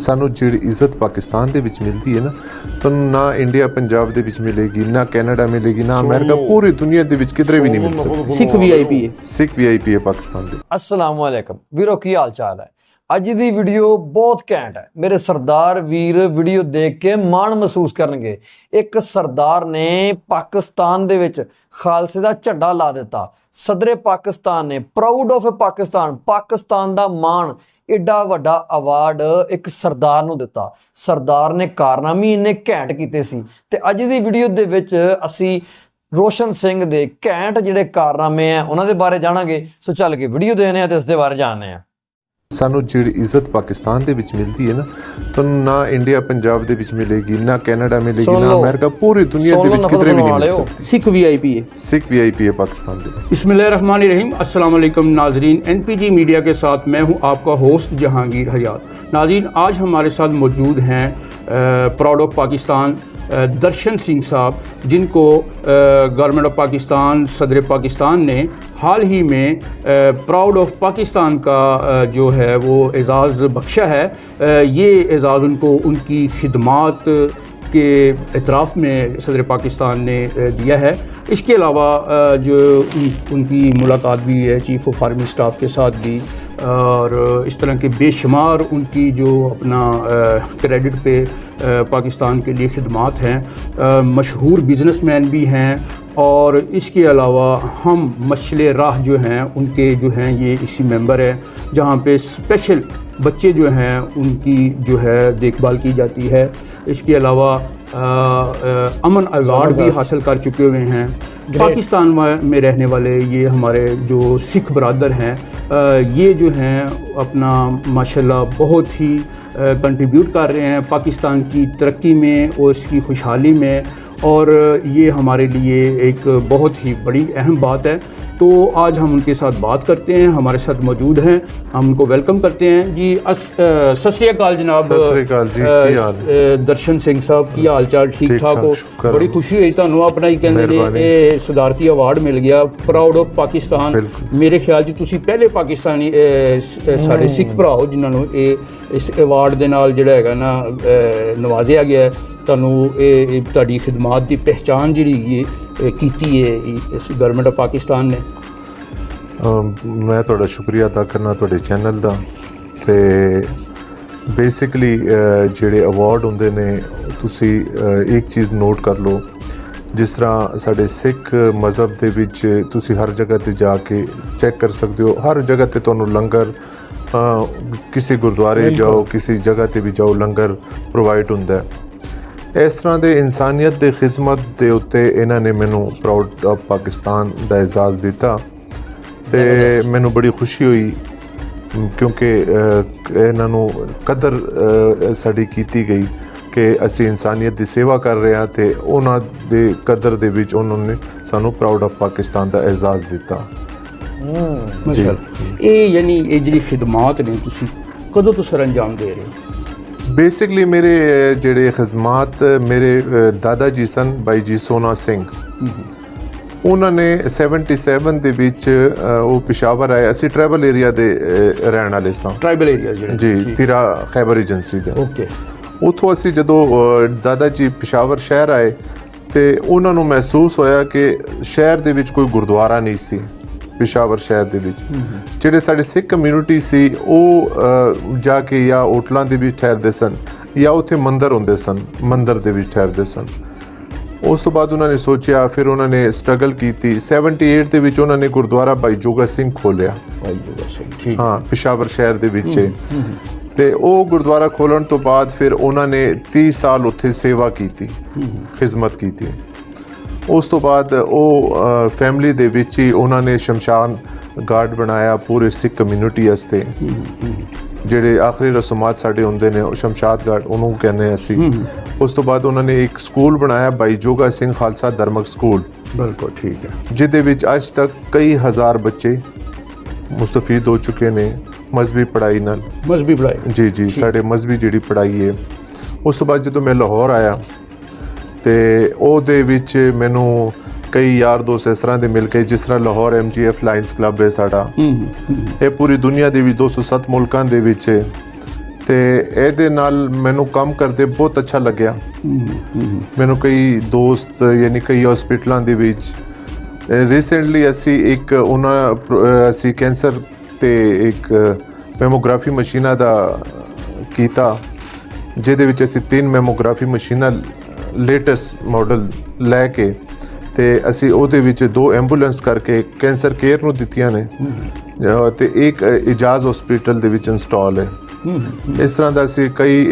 ਸਾਨੂੰ ਜਿਹੜੀ ਇੱਜ਼ਤ ਪਾਕਿਸਤਾਨ ਦੇ ਵਿੱਚ ਮਿਲਦੀ ਹੈ ਨਾ ਤੁਹਾਨੂੰ ਨਾ ਇੰਡੀਆ ਪੰਜਾਬ ਦੇ ਵਿੱਚ ਮਿਲੇਗੀ ਨਾ ਕੈਨੇਡਾ ਮਿਲੇਗੀ ਨਾ ਅਮਰੀਕਾ ਪੂਰੀ ਦੁਨੀਆ ਦੇ ਵਿੱਚ ਕਿਧਰੇ ਵੀ ਨਹੀਂ ਮਿਲ ਸਕਦੀ। ਸਿੱਖ ਵੀਆਈਪੀ ਹੈ। ਸਿੱਖ ਵੀਆਈਪੀ ਹੈ ਪਾਕਿਸਤਾਨ ਦੇ। ਅਸਲਾਮ ਵਾਲੇਕਮ ਵੀਰੋ ਕੀ ਹਾਲ ਚਾਲ ਹੈ? ਅੱਜ ਦੀ ਵੀਡੀਓ ਬਹੁਤ ਘੈਂਟ ਹੈ। ਮੇਰੇ ਸਰਦਾਰ ਵੀਰ ਵੀਡੀਓ ਦੇਖ ਕੇ ਮਾਣ ਮਹਿਸੂਸ ਕਰਨਗੇ। ਇੱਕ ਸਰਦਾਰ ਨੇ ਪਾਕਿਸਤਾਨ ਦੇ ਵਿੱਚ ਖਾਲਸੇ ਦਾ ਝੰਡਾ ਲਾ ਦਿੱਤਾ। ਸਦਰੇ ਪਾਕਿਸਤਾਨ ਨੇ ਪ੍ਰਾਊਡ ਆਫ ਪਾਕਿਸਤਾਨ ਪਾਕਿਸਤਾਨ ਦਾ ਮਾਣ ਏਡਾ ਵੱਡਾ ਅਵਾਰਡ ਇੱਕ ਸਰਦਾਰ ਨੂੰ ਦਿੱਤਾ। ਸਰਦਾਰ ਨੇ ਕਾਰਨਾਮੇ ਇੰਨੇ ਘੈਂਟ ਕੀਤੇ ਸੀ ਤੇ ਅੱਜ ਦੀ ਵੀਡੀਓ ਦੇ ਵਿੱਚ ਅਸੀਂ ਰੋਸ਼ਨ ਸਿੰਘ ਦੇ ਘੈਂਟ ਜਿਹੜੇ ਕਾਰਨਾਮੇ ਆ, ਉਹਨਾਂ ਦੇ ਬਾਰੇ ਜਾਣਾਂਗੇ। ਸੋ ਚੱਲ ਕੇ ਵੀਡੀਓ ਦੇਖਦੇ ਆ ਤੇ ਇਸ ਦੇ ਬਾਰੇ ਜਾਣਦੇ ਆ ਸਾਨੂੰ ਜਿਹੜੀ ਇੱਜ਼ਤ ਪਾਕਿਸਤਾਨ ਦੇ ਵਿੱਚ ਮਿਲਦੀ ਹੈ ਨਾ ਤੁਹਾਨੂੰ ਨਾ ਇੰਡੀਆ ਪੰਜਾਬ ਦੇ ਵਿੱਚ ਮਿਲੇਗੀ ਨਾ ਕੈਨੇਡਾ ਮਿਲੇਗੀ ਨਾ ਅਮਰੀਕਾ ਪੂਰੀ ਦੁਨੀਆ ਦੇ ਵਿੱਚ ਕਿਤੇ ਵੀ ਨਹੀਂ ਮਿਲ ਸਕਦੀ। ਸਿੱਖ ਵੀਆਈਪੀ ہے ਸਿੱਖ ਵੀਆਈਪੀ ਹੈ ਪਾਕਿਸਤਾਨ ਦੇ بسم اللہ الرحمن الرحیم السلام علیکم ناظرین این پی جی میڈیا کے ساتھ میں ہوں آپ کا ہوسٹ جہانگیر حیات ناظرین آج ہمارے ساتھ موجود ہیں پراؤڈ آف پاکستان درشن سنگھ صاحب، جن کو گورنمنٹ آف پاکستان، صدر پاکستان نے حال ہی میں پراؤڈ آف پاکستان کا جو ہے وہ اعزاز بخشا ہے۔ یہ اعزاز ان کو، ان کی خدمات کے اطراف میں صدر پاکستان نے دیا ہے۔ اس کے علاوہ جو ان کی ملاقات بھی ہے، چیف آف فارمی اسٹاف کے ساتھ بھی۔ اور اس طرح کے بے شمار ان کی جو اپنا کریڈٹ پہ پاکستان کے لیے خدمات ہیں۔ مشہور بزنس مین بھی ہیں۔ اور اس کے علاوہ ہم مشل راہ جو ہیں ان کے جو ہیں یہ اسی ممبر ہیں جہاں پہ اسپیشل بچے جو ہیں ان کی جو ہے دیکھ بھال کی جاتی ہے۔ اس کے علاوہ امن ایوارڈ بھی حاصل کر چکے ہوئے ہیں۔ پاکستان میں رہنے والے یہ ہمارے جو سکھ برادر ہیں یہ جو ہیں اپنا ماشاءاللہ بہت ہی کنٹریبیوٹ کر رہے ہیں پاکستان کی ترقی میں اور اس کی خوشحالی میں اور یہ ہمارے لیے ایک بہت ہی بڑی اہم بات ہے۔ तो आज हम उनके साथ बात करते हैं हमारे साथ मौजूद हैं हम उनको वेलकम करते हैं जी अस- अ, सत श्री अकाल जनाब सत श्री अकाल जी, अ, की हाल? अ, ਦਰਸ਼ਨ ਸਿੰਘ ਸਾਹਿਬ ਕੀ ਹਾਲ ਚਾਲ ਠੀਕ ਠੀਕ ਠਾਕ ਠਾਕ, ਹੋ ਸ਼ੁਕਰ ਬੜੀ ਹੈ। ਖੁਸ਼ੀ ਹੋਈ ਤੁਹਾਨੂੰ ਆਪਣਾ ਹੀ ਕਹਿੰਦੇ ਨੇ ਮਿਹਰਬਾਨੀ। ਇਹ ਸਦਾਰਤੀ ਅਵਾਰਡ ਮਿਲ ਗਿਆ ਪ੍ਰਾਊਡ ਆਫ ਪਾਕਿਸਤਾਨ ਬਿਲਕੁਲ। ਮੇਰੇ ਖਿਆਲ 'ਚ ਤੁਸੀਂ ਪਹਿਲੇ ਪਾਕਿਸਤਾਨੀ ਅ, ਸ- ਅ, ਸਾਡੇ ਸਿੱਖ ਭਰਾ ਹੋ ਜਿਨ੍ਹਾਂ ਨੂੰ ਇਹ ਇਸ ਅਵਾਰਡ ਦੇ ਨਾਲ ਜਿਹੜਾ ਹੈਗਾ ਨਾ ਅ, ਨਵਾਜ਼ਿਆ ਗਿਆ ਹੈ। ਤੁਹਾਨੂੰ ਇਹ ਇਹ ਤੁਹਾਡੀ ਖਿਦਮਤ ਦੀ ਪਹਿਚਾਨ ਜਿਹੜੀ ਹੈਗੀ ਹੈ, ਇਹ ਕੀਤੀ ਹੈ ਇਸ ਗਵਰਨਮੈਂਟ ਆਫ ਪਾਕਿਸਤਾਨ ਨੇ? ਮੈਂ ਤੁਹਾਡਾ ਸ਼ੁਕਰੀਆ ਅਦਾ ਕਰਨਾ ਤੁਹਾਡੇ ਚੈਨਲ ਦਾ ਤੇ ਬੇਸਿਕਲੀ ਜਿਹੜੇ ਅਵਾਰਡ ਹੁੰਦੇ ਨੇ ਤੁਸੀਂ ਇੱਕ ਚੀਜ਼ ਨੋਟ ਕਰ ਲਓ। ਜਿਸ ਤਰ੍ਹਾਂ ਸਾਡੇ ਸਿੱਖ ਮਜ਼ਹਬ ਦੇ ਵਿੱਚ ਤੁਸੀਂ ਹਰ ਜਗ੍ਹਾ ਤੇ ਜਾ ਕੇ ਚੈੱਕ ਕਰ ਸਕਦੇ ਹੋ। ਹਰ ਜਗ੍ਹਾ ਤੇ ਤੁਹਾਨੂੰ ਲੰਗਰ ਕਿਸੇ ਗੁਰਦੁਆਰੇ ਜਾਓ ਕਿਸੇ ਜਗ੍ਹਾ ਤੇ ਵੀ ਜਾਓ ਲੰਗਰ ਪ੍ਰੋਵਾਈਡ ਹੁੰਦਾ ਹੈ। ਇਸ ਤਰ੍ਹਾਂ ਦੇ ਇਨਸਾਨੀਅਤ ਦੇ ਖਿਦਮਤ ਦੇ ਉੱਤੇ ਇਹਨਾਂ ਨੇ ਮੈਨੂੰ ਪ੍ਰਾਊਡ ਆਫ ਪਾਕਿਸਤਾਨ ਦਾ ਇਜਾਜ਼ ਦਿੱਤਾ ਤੇ ਮੈਨੂੰ ਬੜੀ ਖੁਸ਼ੀ ਹੋਈ ਕਿਉਂਕਿ ਇਹਨਾਂ ਨੂੰ ਕਦਰ ਸਾਡੀ ਕੀਤੀ ਗਈ ਕਿ ਅਸੀਂ ਇਨਸਾਨੀਅਤ ਦੀ ਸੇਵਾ ਕਰ ਰਹੇ ਹਾਂ ਤੇ ਉਹਨਾਂ ਦੇ ਕਦਰ ਦੇ ਵਿੱਚ ਉਹਨਾਂ ਨੇ ਸਾਨੂੰ ਪ੍ਰਾਊਡ ਆਫ ਪਾਕਿਸਤਾਨ ਦਾ ਇਜਾਜ਼ ਦਿੱਤਾ। ਮਾਸ਼ਾਅੱਲਾ। ਇਹ ਯਾਨੀ ਇਹ ਜਿਹੜੀ ਖਿਦਮਤ ਨੇ ਤੁਸੀਂ ਕਦੋਂ ਤੋਂ ਸਰ ਅੰਜਾਮ ਦੇ ਰਹੇ ਹੋ? ਬੇਸਿਕਲੀ ਮੇਰੇ ਜਿਹੜੇ ਖਿਦਮਤ ਮੇਰੇ ਦਾਦਾ ਜੀ ਸਨ ਬਾਈ ਜੀ ਸੋਨਾ ਸਿੰਘ। ਉਹਨਾਂ ਨੇ 77 ਦੇ ਵਿੱਚ ਉਹ ਪਿਸ਼ਾਵਰ ਆਏ। ਅਸੀਂ ਟ੍ਰੈਵਲ ਏਰੀਆ ਦੇ ਰਹਿਣ ਵਾਲੇ ਸਾਂ। ਟ੍ਰਾਈਬਲ ਏਰੀਆ ਜਿਹੜੇ। ਜੀ ਤਿਰਾ ਖੈਬਰ ਏਜੰਸੀ ਦੇ। ਓਕੇ ਉਥੋਂ ਅਸੀਂ ਜਦੋਂ ਦਾਦਾ ਜੀ ਪਿਸ਼ਾਵਰ ਸ਼ਹਿਰ ਆਏ ਤੇ ਉਹਨਾਂ ਨੂੰ ਮਹਿਸੂਸ ਹੋਇਆ ਕਿ ਸ਼ਹਿਰ ਦੇ ਵਿੱਚ ਕੋਈ ਗੁਰਦੁਆਰਾ ਨਹੀਂ ਸੀ। ਪਿਸ਼ਾਵਰ ਸ਼ਹਿਰ ਦੇ ਵਿੱਚ। ਜਿਹੜੇ ਸਾਡੇ ਸਿੱਖ ਕਮਿਊਨਿਟੀ ਸੀ ਉਹ ਜਾ ਕੇ ਜਾਂ ਹੋਟਲਾਂ ਦੇ ਵਿੱਚ ਠਹਿਰਦੇ ਸਨ ਜਾਂ ਉੱਥੇ ਮੰਦਰ ਹੁੰਦੇ ਸਨ ਮੰਦਰ ਦੇ ਵਿੱਚ ਠਹਿਰਦੇ ਸਨ। ਉਸ ਤੋਂ ਬਾਅਦ ਉਹਨਾਂ ਨੇ ਸੋਚਿਆ ਫਿਰ ਉਹਨਾਂ ਨੇ ਸਟਰਗਲ ਕੀਤੀ। 78 ਦੇ ਵਿੱਚ ਉਹਨਾਂ ਨੇ ਗੁਰਦੁਆਰਾ ਭਾਈ ਜੋਗਾ ਸਿੰਘ ਖੋਲਿਆ ਭਾਈ ਜੋਗਾ ਸਿੰਘ ਠੀਕ। ਹਾਂ ਪਿਸ਼ਾਵਰ ਸ਼ਹਿਰ ਦੇ ਵਿੱਚ। ਤੇ ਉਹ ਗੁਰਦੁਆਰਾ ਖੋਲਣ ਤੋਂ ਬਾਅਦ ਫਿਰ ਉਹਨਾਂ ਨੇ 30 ਸਾਲ ਉੱਥੇ ਸੇਵਾ ਕੀਤੀ ਖਿਦਮਤ ਕੀਤੀ। ਉਸ ਤੋਂ ਬਾਅਦ ਉਹ ਫੈਮਿਲੀ ਦੇ ਵਿੱਚ ਹੀ ਉਹਨਾਂ ਨੇ ਸ਼ਮਸ਼ਾਨ ਗਾਰਡ ਬਣਾਇਆ ਪੂਰੇ ਸਿੱਖ ਕਮਿਊਨਿਟੀ ਵਾਸਤੇ। ਜਿਹੜੇ ਆਖਰੀ ਰਸਮਾਤ ਸਾਡੇ ਹੁੰਦੇ ਨੇ ਉਹ ਸ਼ਮਸ਼ਾਦ ਗਾਰਡ ਉਹਨੂੰ ਕਹਿੰਦੇ ਅਸੀਂ। ਉਸ ਤੋਂ ਬਾਅਦ ਉਹਨਾਂ ਨੇ ਇੱਕ ਸਕੂਲ ਬਣਾਇਆ ਬਾਈ ਜੋਗਾ ਸਿੰਘ ਖਾਲਸਾ ਧਰਮਕ ਸਕੂਲ। ਬਿਲਕੁਲ ਠੀਕ ਹੈ। ਜਿਹਦੇ ਵਿੱਚ ਅੱਜ ਤੱਕ ਕਈ ਹਜ਼ਾਰ ਬੱਚੇ ਮੁਸਤਫੀਦ ਹੋ ਚੁੱਕੇ ਨੇ ਮਜ਼ਬੀ ਪੜ੍ਹਾਈ ਨਾਲ। ਮਜ਼ਬੀ ਬੁਲਾਏ ਜੀ ਜੀ ਸਾਡੇ ਮਜ਼ਬੀ ਜਿਹੜੀ ਪੜ੍ਹਾਈ ਹੈ। ਉਸ ਤੋਂ ਬਾਅਦ ਜਦੋਂ ਮੈਂ ਲਾਹੌਰ ਆਇਆ ਤੇ ਉਹਦੇ ਵਿੱਚ ਮੈਨੂੰ ਕਈ ਯਾਰ ਦੋਸਤ ਇਸ ਤਰ੍ਹਾਂ ਦੇ ਮਿਲ ਕੇ ਜਿਸ ਤਰ੍ਹਾਂ ਲਾਹੌਰ ਐਮਜੀਐਫ ਲਾਇਨਸ ਕਲੱਬ ਹੈ ਸਾਡਾ। ਇਹ ਪੂਰੀ ਦੁਨੀਆ ਦੇ ਵਿੱਚ 207 ਮੁਲਕਾਂ ਦੇ ਵਿੱਚ ਹੈ। ਤੇ ਇਹਦੇ ਨਾਲ ਮੈਨੂੰ ਕੰਮ ਕਰਦੇ ਬਹੁਤ ਅੱਛਾ ਲੱਗਿਆ। ਮੈਨੂੰ ਕਈ ਦੋਸਤ ਯਾਨੀ ਕਈ ਹਸਪੀਟਲਾਂ ਦੇ ਵਿੱਚ। ਰੀਸੈਂਟਲੀ ਅਸੀਂ ਇੱਕ ਉਹਨਾਂ ਅਸੀਂ ਕੈਂਸਰ ਤੇ ਇੱਕ ਮੈਮੋਗ੍ਰਾਫੀ ਮਸ਼ੀਨਾਂ ਦਾ ਕੀਤਾ ਜਿਹਦੇ ਵਿੱਚ ਅਸੀਂ ਤਿੰਨ ਮੈਮੋਗ੍ਰਾਫੀ ਮਸ਼ੀਨਾਂ ਲੇਟੈਸਟ ਮਾਡਲ ਲੈ ਕੇ ਤੇ ਅਸੀਂ ਉਹਦੇ ਵਿੱਚ ਦੋ ਐਂਬੂਲੈਂਸ ਕਰਕੇ ਕੈਂਸਰ ਕੇਅਰ ਨੂੰ ਦਿੱਤੀਆਂ ਨੇ। ਤੇ ਇੱਕ ਇਜਾਜ਼ ਹਸਪੀਟਲ ਦੇ ਵਿੱਚ ਇੰਸਟਾਲ ਹੈ। ਇਸ ਤਰ੍ਹਾਂ ਦਾ ਅਸੀਂ ਕਈ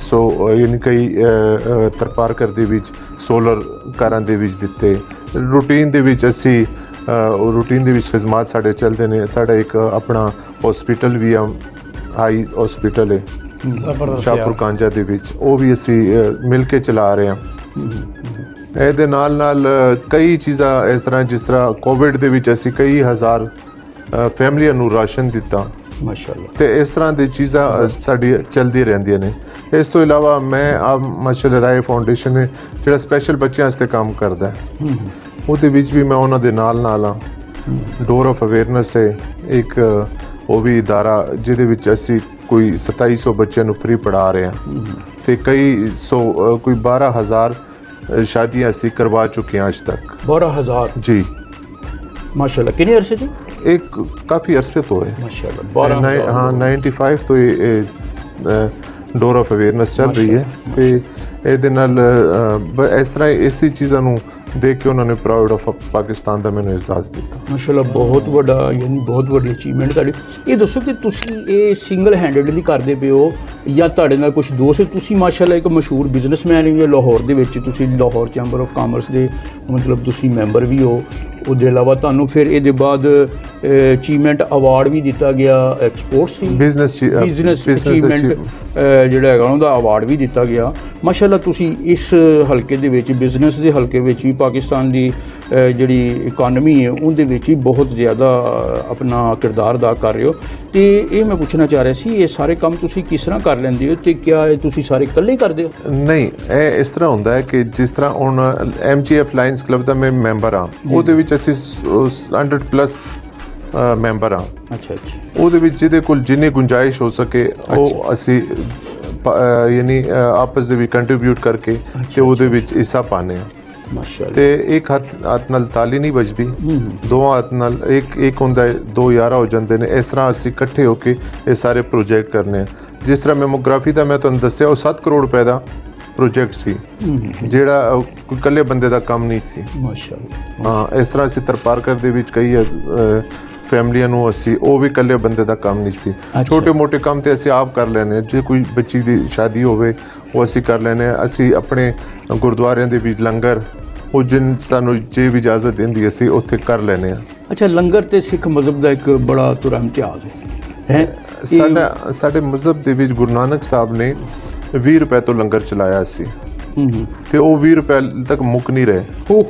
ਸੋ ਯਾਨੀ ਕਈ ਤਰਪਾਰਕਰ ਦੇ ਵਿੱਚ ਸੋਲਰ ਕਾਰਾਂ ਦੇ ਵਿੱਚ ਦਿੱਤੇ। ਰੂਟੀਨ ਦੇ ਵਿੱਚ ਅਸੀਂ ਰੂਟੀਨ ਦੇ ਵਿੱਚ ਖਿਦਮਤ ਸਾਡੇ ਚੱਲਦੇ ਨੇ। ਸਾਡਾ ਇੱਕ ਆਪਣਾ ਹਸਪੀਟਲ ਵੀ ਆ ਆਈ ਹਸਪੀਟਲ ਹੈ। ਸ਼ਾਹਪੁਰ ਕਾਂਜਾ ਦੇ ਵਿੱਚ ਉਹ ਵੀ ਅਸੀਂ ਮਿਲ ਕੇ ਚਲਾ ਰਹੇ ਹਾਂ। ਇਹਦੇ ਨਾਲ ਨਾਲ ਕਈ ਚੀਜ਼ਾਂ ਇਸ ਤਰ੍ਹਾਂ ਜਿਸ ਤਰ੍ਹਾਂ ਕੋਵਿਡ ਦੇ ਵਿੱਚ ਅਸੀਂ ਕਈ ਹਜ਼ਾਰ ਫੈਮਲੀਆਂ ਨੂੰ ਰਾਸ਼ਨ ਦਿੱਤਾ। ਮਾਸ਼ਾਅੱਲਾ। ਤੇ ਇਸ ਤਰ੍ਹਾਂ ਦੀ ਚੀਜ਼ਾਂ ਸਾਡੀ ਚੱਲਦੀ ਰਹਿੰਦੀਆਂ ਨੇ। ਇਸ ਤੋਂ ਇਲਾਵਾ ਮੈਂ ਆ ਮਾਸ਼ਾਅੱਲਾ ਰਾਏ ਫਾਊਂਡੇਸ਼ਨ ਹੈ ਜਿਹੜਾ ਸਪੈਸ਼ਲ ਬੱਚਿਆਂ ਵਾਸਤੇ ਕੰਮ ਕਰਦਾ ਹੈ ਉਹਦੇ ਵਿੱਚ ਵੀ ਮੈਂ ਉਹਨਾਂ ਦੇ ਨਾਲ ਨਾਲ ਆ ਡੋਰ ਆਫ ਅਵੇਅਰਨੈਸ ਹੈ ਇੱਕ ਉਹ ਵੀ ਇਦਾਰਾ ਜਿਹਦੇ ਵਿੱਚ ਅਸੀਂ ਕੋਈ 2700 ਬੱਚਿਆਂ ਨੂੰ ਫ੍ਰੀ ਪੜ੍ਹਾ ਰਹੇ ਹਾਂ ਤੇ ਕਈ ਸੌ ਕੋਈ 12000 ਅ, ਸ਼ਾਦੀਆਂ ਅਸੀਂ ਕਰਵਾ ਚੁੱਕੇ ਹਾਂ ਅੱਜ ਤੱਕ। 12000 ਜੀ। ਮਾਸ਼ਾਅੱਲਾ ਕਿੰਨੇ ਅਰਸੇ ਤੋਂ? ਇੱਕ ਕਾਫੀ ਅਰਸੇ ਤੋਂ ਹੈ। ਮਾਸ਼ਾਅੱਲਾ ਨਹੀਂ- 12000 ਹਾਂ 95 ਤੋਂ ਇਹ ਡੋਰ ਆਫ ਅਵੇਅਰਨੈਸ ਚੱਲ ਰਹੀ ਹੈ। ਤੇ ਇਹਦੇ ਨਾਲ ਇਸ ਤਰ੍ਹਾਂ ਇਸੇ ਚੀਜ਼ਾਂ ਨੂੰ ਦੇਖ ਕੇ ਉਹਨਾਂ ਨੇ ਪ੍ਰਾਊਡ ਆਫ ਪਾਕਿਸਤਾਨ ਦਾ ਮੈਨੂੰ ਇਜਾਜ਼ਤ ਦਿੱਤਾ। ਮਾਸ਼ਾਅੱਲਾ, ਬਹੁਤ ਵੱਡਾ, ਯਾਨੀ ਬਹੁਤ ਵੱਡੀ ਅਚੀਵਮੈਂਟ ਤੁਹਾਡੀ। ਇਹ ਦੱਸੋ ਕਿ ਤੁਸੀਂ ਇਹ ਸਿੰਗਲ ਹੈਂਡਡਲੀ ਕਰਦੇ ਪਏ ਹੋ ਜਾਂ ਤੁਹਾਡੇ ਨਾਲ ਕੁਝ ਦੋਸਤ? ਤੁਸੀਂ ਮਾਸ਼ਾਅੱਲਾ ਇੱਕ ਮਸ਼ਹੂਰ ਬਿਜ਼ਨਸਮੈਨ ਹੋ ਲਾਹੌਰ ਦੇ ਵਿੱਚ, ਤੁਸੀਂ ਲਾਹੌਰ ਚੈਂਬਰ ਆਫ ਕਾਮਰਸ ਦੇ ਮਤਲਬ ਤੁਸੀਂ ਮੈਂਬਰ ਵੀ ਹੋ। ਉਹਦੇ ਇਲਾਵਾ ਤੁਹਾਨੂੰ ਫਿਰ ਇਹਦੇ ਬਾਅਦ ਅਚੀਵਮੈਂਟ ਅਵਾਰਡ ਵੀ ਦਿੱਤਾ ਗਿਆ ਐਕਸਪੋਰਟ ਸੀ ਬਿਜ਼ਨਸ ਬਿਜ਼ਨਸ ਅਚੀਵਮੈਂਟ ਜਿਹੜਾ ਹੈਗਾ ਉਹਦਾ ਅਵਾਰਡ ਵੀ ਦਿੱਤਾ ਗਿਆ। ਮਾਸ਼ਾਅੱਲਾ ਤੁਸੀਂ ਇਸ ਹਲਕੇ ਦੇ ਵਿੱਚ ਬਿਜ਼ਨਸ ਦੇ ਹਲਕੇ ਵਿੱਚ ਵੀ ਪਾਕਿਸਤਾਨ ਦੀ ਜਿਹੜੀ ਇਕਨੋਮੀ ਹੈ ਉਹਦੇ ਵਿੱਚ ਵੀ ਬਹੁਤ ਜ਼ਿਆਦਾ ਆਪਣਾ ਕਿਰਦਾਰ ਅਦਾ ਕਰ ਰਹੇ ਹੋ। ਤੇ ਇਹ ਮੈਂ ਪੁੱਛਣਾ ਚਾਹ ਰਿਹਾ ਸੀ ਇਹ ਸਾਰੇ ਕੰਮ ਤੁਸੀਂ ਕਿਸ ਤਰ੍ਹਾਂ ਕਰ ਲੈਂਦੇ ਹੋ ਤੇ ਕਿਆ ਇਹ ਤੁਸੀਂ ਸਾਰੇ ਇਕੱਲੇ ਹੀ ਕਰਦੇ ਹੋ? ਨਹੀਂ ਇਹ ਇਸ ਤਰ੍ਹਾਂ ਹੁੰਦਾ ਹੈ ਕਿ ਜਿਸ ਤਰ੍ਹਾਂ ਹੁਣ ਐਮਜੀਐਫ ਲਾਇਨਸ ਕਲੱਬ ਦਾ ਮੈਂ ਮੈਂਬਰ ਹਾਂ ਉਹਦੇ ਵਿੱਚ ਅਸੀਂ 100 ਪਲੱਸ ਮੈਂਬਰ ਹਾਂ। ਅੱਛਾ ਅੱਛਾ। ਉਹਦੇ ਵਿੱਚ ਜਿਹਦੇ ਕੋਲ ਜਿੰਨੀ ਗੁੰਜਾਇਸ਼ ਹੋ ਸਕੇ ਉਹ ਅਸੀਂ ਯਾਨੀ ਆਪਸ ਦੇ ਵਿੱਚ ਕੰਟਰੀਬਿਊਟ ਕਰਕੇ ਤੇ ਉਹਦੇ ਵਿੱਚ ਹਿੱਸਾ ਪਾਣੇ ਆ ਮਾਸ਼ਾਅੱਲਾ। ਤੇ ਇੱਕ ਹੱਥ ਹੱਥ ਨਾਲ ਤਾਲੀ ਨਹੀਂ ਵੱਜਦੀ। ਦੋ ਹੱਥ ਨਾਲ ਇੱਕ ਇੱਕ ਹੁੰਦਾ ਹੈ, ਦੋ ਯਾਰਾ ਹੋ ਜਾਂਦੇ ਨੇ। ਇਸ ਤਰ੍ਹਾਂ ਅਸੀਂ ਇਕੱਠੇ ਹੋ ਕੇ ਇਹ ਸਾਰੇ ਪ੍ਰੋਜੈਕਟ ਕਰਨੇ ਆ ਜਿਸ ਤਰ੍ਹਾਂ ਮੈਮੋਗ੍ਰਾਫੀ ਦਾ ਮੈਂ ਤੁਹਾਨੂੰ ਦੱਸਿਆ ਉਹ 7 ਕਰੋੜ ਰੁਪਏ ਦਾ ਪ੍ਰੋਜੈਕਟ ਸੀ। ਜਿਹੜਾ ਕੋਈ ਇਕੱਲੇ ਬੰਦੇ ਦਾ ਕੰਮ ਨਹੀਂ ਸੀ। ਮਾਸ਼ਾਅੱਲਾ। ਹਾਂ ਇਸ ਤਰ੍ਹਾਂ ਅਸੀਂ ਤਰਪਾਰਕਰ ਦੇ ਵਿੱਚ ਕਈ ਫੈਮਲੀਆਂ ਨੂੰ ਅਸੀਂ ਉਹ ਵੀ ਇਕੱਲੇ ਬੰਦੇ ਦਾ ਕੰਮ ਨਹੀਂ ਸੀ। ਛੋਟੇ ਮੋਟੇ ਕੰਮ ਤੇ ਅਸੀਂ ਆਪ ਕਰ ਲੈਨੇ। ਜੇ ਕੋਈ ਬੱਚੀ ਦੀ ਸ਼ਾਦੀ ਹੋਵੇ ਉਹ ਅਸੀਂ ਕਰ ਲੈਨੇ। ਅਸੀਂ ਆਪਣੇ ਗੁਰਦੁਆਰਿਆਂ ਦੇ ਵਿੱਚ ਲੰਗਰ ਉਹ ਜਿਨ ਸਾਨੂੰ ਜੇ ਵੀ ਇਜਾਜ਼ਤ ਦਿੰਦੀ ਅਸੀਂ ਉੱਥੇ ਕਰ ਲੈਨੇ ਆ ਅੱਛਾ ਲੰਗਰ ਤੇ ਸਿੱਖ ਮਜ਼ਹਬ ਦਾ ਇੱਕ ਬੜਾ ਤੁਰਮ ਇਮਤਿਆਜ਼ ਹੈ। ਹੈ? ਸਾਡਾ ਸਾਡੇ ਮਜ਼ਹਬ ਦੇ ਵਿੱਚ ਗੁਰੂ ਨਾਨਕ ਸਾਹਿਬ ਨੇ 20 ਰੁਪਏ ਤੋਂ ਲੰਗਰ ਚਲਾਇਆ ਸੀ। ਤੇ ਉਹ 20 ਰੁਪਏ ਤੱਕ ਮੁੱਕ ਨਹੀਂ ਰਹੇ। ਉਹ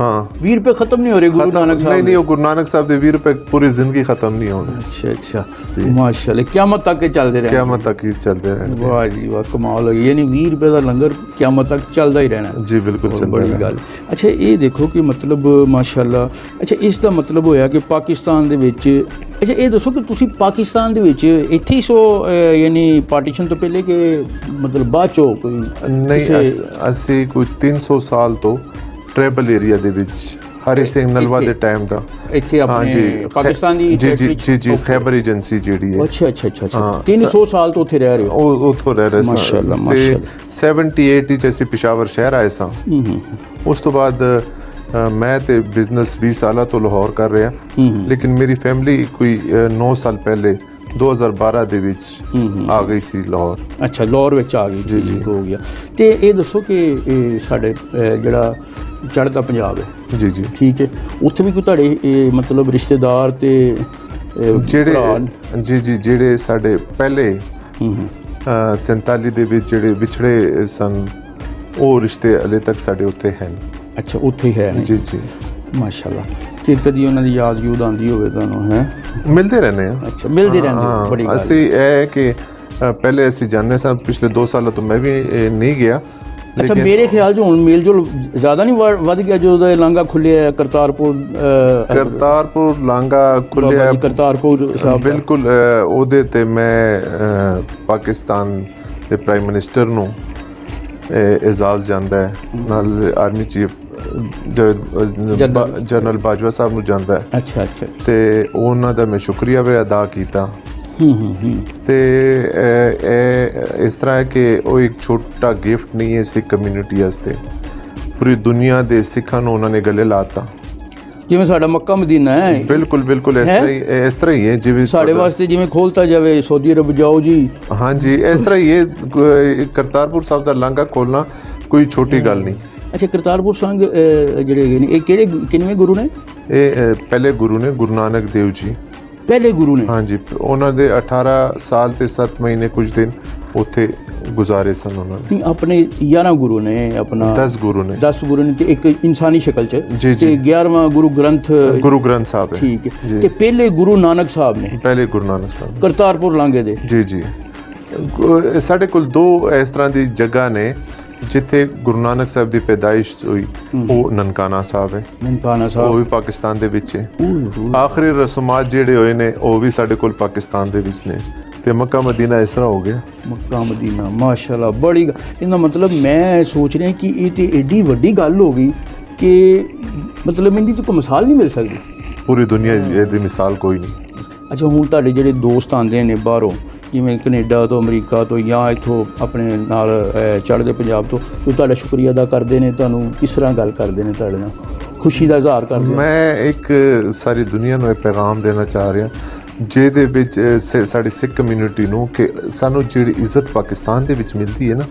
ਹਾਂ 20 ਰੁਪਏ ਖਤਮ ਨਹੀਂ ਹੋ ਰਹੇ ਗੁਰੂ ਨਾਨਕ ਨਹੀਂ ਸਾਹਿਬ ਨਹੀਂ ਉਹ ਗੁਰੂ ਨਾਨਕ ਸਾਹਿਬ ਦੇ 20 ਰੁਪਏ ਪੂਰੀ ਜ਼ਿੰਦਗੀ ਖਤਮ ਨਹੀਂ ਹੋਣੇ ਅੱਛਾ ਅੱਛਾ ਮਾਸ਼ਾਅੱਲਾ ਕਿਆਮਤ ਤੱਕ ਇਹ ਚੱਲਦੇ ਰਹਿਣਾ ਕਿਆਮਤ ਤੱਕ ਹੀ ਚੱਲਦੇ ਰਹਿਣਗੇ ਵਾਹ ਜੀ ਵਾਹ ਕਮਾਲ ਹੋਈ ਯਾਨੀ 20 ਰੁਪਏ ਦਾ ਲੰਗਰ ਕਿਆਮਤ ਤੱਕ ਚੱਲਦਾ ਹੀ ਰਹਿਣਾ ਜੀ ਬਿਲਕੁਲ ਬਹੁਤ ਚੱਲਦਾ ਬੜੀ ਹੈ ਗੱਲ ਅੱਛਾ ਇਹ ਦੇਖੋ ਕਿ ਮਤਲਬ ਮਾਸ਼ਾਅੱਲਾ ਅੱਛਾ ਇਸ ਦਾ ਮਤਲਬ ਹੋਇਆ ਕਿ ਪਾਕਿਸਤਾਨ ਦੇ ਵਿੱਚ ਅੱਛਾ ਇਹ ਦੱਸੋ ਕਿ ਤੁਸੀਂ ਪਾਕਿਸਤਾਨ ਦੇ ਵਿੱਚ ਇੱਥੇ ਹੀ ਸੋ ਅਹ, ਯਾਨੀ ਪਾਰਟੀਸ਼ਨ ਤੋਂ ਪਹਿਲੇ ਕਿ ਮਤਲਬ ਬਾਅਦ ਚੋਂ ਕੋਈ ਨਹੀਂ ਕਿਸੇ- ਅਸ- ਅਸੀਂ ਕੋਈ 300 ਸਾਲ ਤੋਂ ਟ੍ਰਾਈਬਲ ਏਰੀਆ ਦੇ ਵਿੱਚ ਹਰੀ ਸਿੰਘ ਨਲਵਾ ਦੇ ਟਾਈਮ ਦਾ। ਇੱਥੇ ਆਪਣੇ ਪਾਕਿਸਤਾਨ ਦੀ ਜੀ ਜੀ? ਜੀ ਜੀ. ਖੈਬਰ ਏਜੰਸੀ ਜਿਹੜੀ ਹੈ। ਅੱਛਾ ਅੱਛਾ ਅੱਛਾ ਅੱਛਾ। ਹਾਂ, 300 ਸਾਲ ਤੋਂ ਉੱਥੇ ਰਹਿ ਰਹੇ ਹੋ? ਉਹ ਉੱਥੋਂ ਰਹਿ ਰਹੇ ਮਾਸ਼ਾਅੱਲਾ, ਤੇ ਮਾਸ਼ਾਅੱਲਾ। 78 ਵਿੱਚ ਅਸੀਂ ਪਿਸ਼ਾਵਰ ਸ਼ਹਿਰ ਆਏ ਸਾਂ। ਉਸ ਤੋਂ ਬਾਅਦ ਮੈਂ ਤੇ ਬਿਜ਼ਨਸ 20 ਸਾਲਾਂ ਤੋਂ ਲਾਹੌਰ ਕਰ ਰਿਹਾ। ਲੇਕਿਨ ਮੇਰੀ ਫੈਮਿਲੀ ਕੋਈ 9 ਸਾਲ ਪਹਿਲੇ 2012 ਦੇ ਵਿੱਚ ਆ ਗਈ ਸੀ ਲਾਹੌਰ। ਅੱਛਾ ਲਾਹੌਰ ਵਿੱਚ ਆ ਗਈ। ਜੀ ਜੀ। ਹੋ ਗਿਆ। ਤੇ ਇਹ ਦੱਸੋ ਕਿ ਸਾਡੇ ਜਿਹੜਾ ਚੜ੍ਹਦਾ ਪੰਜਾਬ ਹੈ। ਜੀ ਜੀ। ਠੀਕ ਹੈ। ਉੱਥੇ ਵੀ ਕੋਈ ਤੁਹਾਡੇ ਇਹ ਮਤਲਬ ਰਿਸ਼ਤੇਦਾਰ ਤੇ ਅਹ, ਭਰਾ ਜਿਹੜੇ ਨੇ? ਜੀ ਜੀ ਜਿਹੜੇ ਸਾਡੇ ਪਹਿਲੇ ਹੂੰ ਹੂੰ। ਅ, 47 ਦੇ ਵਿੱਚ ਜਿਹੜੇ ਵਿਛੜੇ ਸਨ ਉਹ ਰਿਸ਼ਤੇ ਹਲੇ ਤੱਕ ਸਾਡੇ ਉੱਥੇ ਹਨ ਅੱਛਾ ਉੱਥੇ ਹੀ ਹੈ ਜੀ ਜੀ। ਮਾਸ਼ਾਅੱਲਾ। ਤੇ ਕਦੀ ਉਹਨਾਂ ਦੀ ਯਾਦ ਯੂਦ ਆਉਂਦੀ ਹੋਵੇ ਤੁਹਾਨੂੰ ਹੈ? ਮਿਲਦੇ ਰਹਿੰਦੇ ਆ। ਅੱਛਾ ਮਿਲਦੇ ਰਹਿੰਦੇ ਹੋ, ਬੜੀ ਗੱਲ ਅਸੀਂ ਇਹ ਹੈ ਕਿ ਅ, ਪਹਿਲੇ ਅਸੀਂ ਜਾਣਦੇ ਸਾਂ ਪਿਛਲੇ 2 ਸਾਲਾਂ ਤੋਂ ਮੈਂ ਵੀ ਨਹੀਂ ਗਿਆ। ਅੱਛਾ ਮੇਰੇ ਖਿਆਲ 'ਚ ਹੁਣ ਮੇਲ ਜੋਲ ਜ਼ਿਆਦਾ ਨਹੀਂ ਵੱਧ ਗਿਆ ਜਦੋਂ ਦਾ ਲਾਂਘਾ ਖੁੱਲਿਆ ਕਰਤਾਰਪੁਰ ਕਰਤਾਰਪੁਰ ਲਾਂਗਾ ਖੁੱਲਿਆ ਕਰਤਾਰਪੁਰ ਸਾਹਿਬ। ਬਿਲਕੁਲ ਉਹਦੇ ਤੇ ਮੈਂ ਪਾਕਿਸਤਾਨ ਦੇ ਪ੍ਰਾਈਮ ਮਿਨਿਸਟਰ ਨੂੰ ਇਜਾਜ਼ ਜਾਂਦਾ ਹੈ। ਨਾਲ ਆਰਮੀ ਚੀਫ ਜਨਰਲ- ਬਾਜਵਾ ਸਾਹਿਬ ਨੂੰ ਜਾਂਦਾ ਹੈ। ਅੱਛਾ ਅੱਛਾ। ਤੇ ਉਹਨਾਂ ਦਾ ਮੈਂ ਸ਼ੁਕਰੀਆ ਵੀ ਅਦਾ ਕੀਤਾ। ਤੇ ਇਹ ਇਸ ਤਰ੍ਹਾਂ ਹੈ ਕਿ ਉਹ ਇੱਕ ਛੋਟਾ ਗਿਫਟ ਨਹੀਂ ਹੈ ਸਿੱਖ ਕਮਿਊਨਿਟੀ ਵਾਸਤੇ। ਪੂਰੀ ਦੁਨੀਆ ਦੇ ਸਿੱਖਾਂ ਨੂੰ ਉਹਨਾਂ ਨੇ ਗਲੇ ਲਾਤਾ ਜਿਵੇਂ ਸਾਡਾ ਮੱਕਾ ਮਦੀਨਾ ਹੈ। ਬਿਲਕੁਲ ਬਿਲਕੁਲ ਇਸ? ਤਰ੍ਹਾਂ ਹੀ ਇਸ ਤਰ੍ਹਾਂ ਹੀ ਹੈ ਜਿਵੇਂ ਸਾਡੇ ਵਾਸਤੇ ਜਿਵੇਂ ਖੋਲਤਾ ਜਾਵੇ ਸਾਊਦੀ ਅਰਬ ਜਾਓ ਜੀ। ਹਾਂਜੀ ਇਸ ਤਰ੍ਹਾਂ ਹੀ ਇਹ ਕਰਤਾਰਪੁਰ ਸਾਹਿਬ ਦਾ ਲਾਂਘਾ ਖੋਲਣਾ ਕੋਈ ਛੋਟੀ ਗੱਲ ਨਹੀਂ। ਅੱਛਾ ਕਰਤਾਰਪੁਰ ਸੰਗ ਜਿਹੜੇ ਹੈਗੇ ਨੇ ਇਹ ਕਿਹੜੇ ਕਿੰਨਵੇਂ ਗੁਰੂ ਨੇ? ਇਹ ਪਹਿਲੇ ਗੁਰੂ ਨੇ ਗੁਰੂ ਨਾਨਕ ਦੇਵ ਜੀ। ਪਹਿਲੇ ਗੁਰੂ ਨੇ। ਹਾਂਜੀ ਉਹਨਾਂ ਦੇ 18 ਸਾਲ ਤੇ 7 ਮਹੀਨੇ ਕੁਝ ਦਿਨ ਉੱਥੇ ਗੁਜ਼ਾਰੇ ਸਨ ਉਹਨਾਂ ਨੇ। ਆਪਣੇ 11 ਗੁਰੂ ਨੇ ਆਪਣਾ 10 ਗੁਰੂ ਨੇ। 10 ਗੁਰੂ ਨੇ ਤੇ ਇੱਕ ਇਨਸਾਨੀ ਸ਼ਕਲ ਚ। ਤੇ 11ਵਾਂ ਗੁਰੂ ਗ੍ਰੰਥ ਗੁਰੂ ਗ੍ਰੰਥ ਸਾਹਿਬ ਹੈ। ਠੀਕ ਹੈ। ਤੇ ਪਹਿਲੇ ਗੁਰੂ ਨਾਨਕ ਸਾਹਿਬ ਨੇ। ਪਹਿਲੇ ਗੁਰੂ ਨਾਨਕ ਸਾਹਿਬ ਕਰਤਾਰਪੁਰ ਲਾਂਘੇ ਦੇ। ਜੀ ਜੀ। ਸਾਡੇ ਕੋਲ ਦੋ ਇਸ ਤਰ੍ਹਾਂ ਦੀ ਜਗ੍ਹਾ ਨੇ। ਜਿੱਥੇ ਗੁਰੂ ਨਾਨਕ ਸਾਹਿਬ ਦੀ ਪੈਦਾਇਸ਼ ਹੋਈ ਉਹ ਨਨਕਾਣਾ ਸਾਹਿਬ ਹੈ। ਨਨਕਾਣਾ ਉਹ ਸਾਹਿਬ ਵੀ ਪਾਕਿਸਤਾਨ ਦੇ ਵਿੱਚ ਹੈ। ਆਖਰੀ ਰਸਮਾਤ ਜਿਹੜੇ ਹੋਏ ਨੇ ਉਹ ਵੀ ਸਾਡੇ ਕੋਲ ਪਾਕਿਸਤਾਨ ਦੇ ਵਿੱਚ ਨੇ। ਤੇ ਮੱਕਾ ਮਦੀਨਾ ਇਸ ਤਰ੍ਹਾਂ ਹੋ ਗਿਆ। ਮੱਕਾ ਮਦੀਨਾ ਮਾਸ਼ਾਅੱਲਾ ਬੜੀ ਇਹਦਾ ਮਤਲਬ ਮੈਂ ਸੋਚ ਰਿਹਾ ਕਿ ਇਹ ਤੇ ਏਡੀ ਵੱਡੀ ਗੱਲ ਹੋ ਗਈ ਕਿ ਮਤਲਬ ਇਹਦੀ ਤਾਂ ਕੋਈ ਮਿਸਾਲ ਨਹੀਂ ਮਿਲ ਸਕਦੀ। ਪੂਰੀ ਦੁਨੀਆ ਇਹਦੀ ਮਿਸਾਲ ਕੋਈ ਨਹੀਂ। ਅੱਛਾ ਹੁਣ ਤੁਹਾਡੇ ਜਿਹੜੇ ਦੋਸਤ ਆਉਂਦੇ ਨੇ ਬਾਹਰੋਂ ਜਿਵੇਂ ਕੈਨੇਡਾ ਤੋਂ ਅਮਰੀਕਾ ਤੋਂ ਜਾਂ ਇੱਥੋਂ ਆਪਣੇ ਨਾਲ ਚੜ੍ਹਦੇ ਪੰਜਾਬ ਤੋਂ। ਉਹ ਤੁਹਾਡਾ ਸ਼ੁਕਰੀਆ ਅਦਾ ਕਰਦੇ ਨੇ ਤੁਹਾਨੂੰ ਕਿਸ ਤਰ੍ਹਾਂ ਗੱਲ ਕਰਦੇ ਨੇ ਤੁਹਾਡੇ ਨਾਲ? ਖੁਸ਼ੀ ਦਾ ਇਜ਼ਹਾਰ ਕਰਦੇ ਮੈਂ ਇੱਕ ਸਾਰੀ ਦੁਨੀਆ ਨੂੰ ਇਹ ਪੈਗਾਮ ਦੇਣਾ ਚਾਹ ਰਿਹਾ ਜਿਹਦੇ ਵਿੱਚ ਸਾਡੀ ਸਿੱਖ ਕਮਿਊਨਿਟੀ ਨੂੰ ਕਿ ਸਾਨੂੰ ਜਿਹੜੀ ਇੱਜ਼ਤ ਪਾਕਿਸਤਾਨ ਦੇ ਵਿੱਚ ਮਿਲਦੀ ਹੈ ਨਾ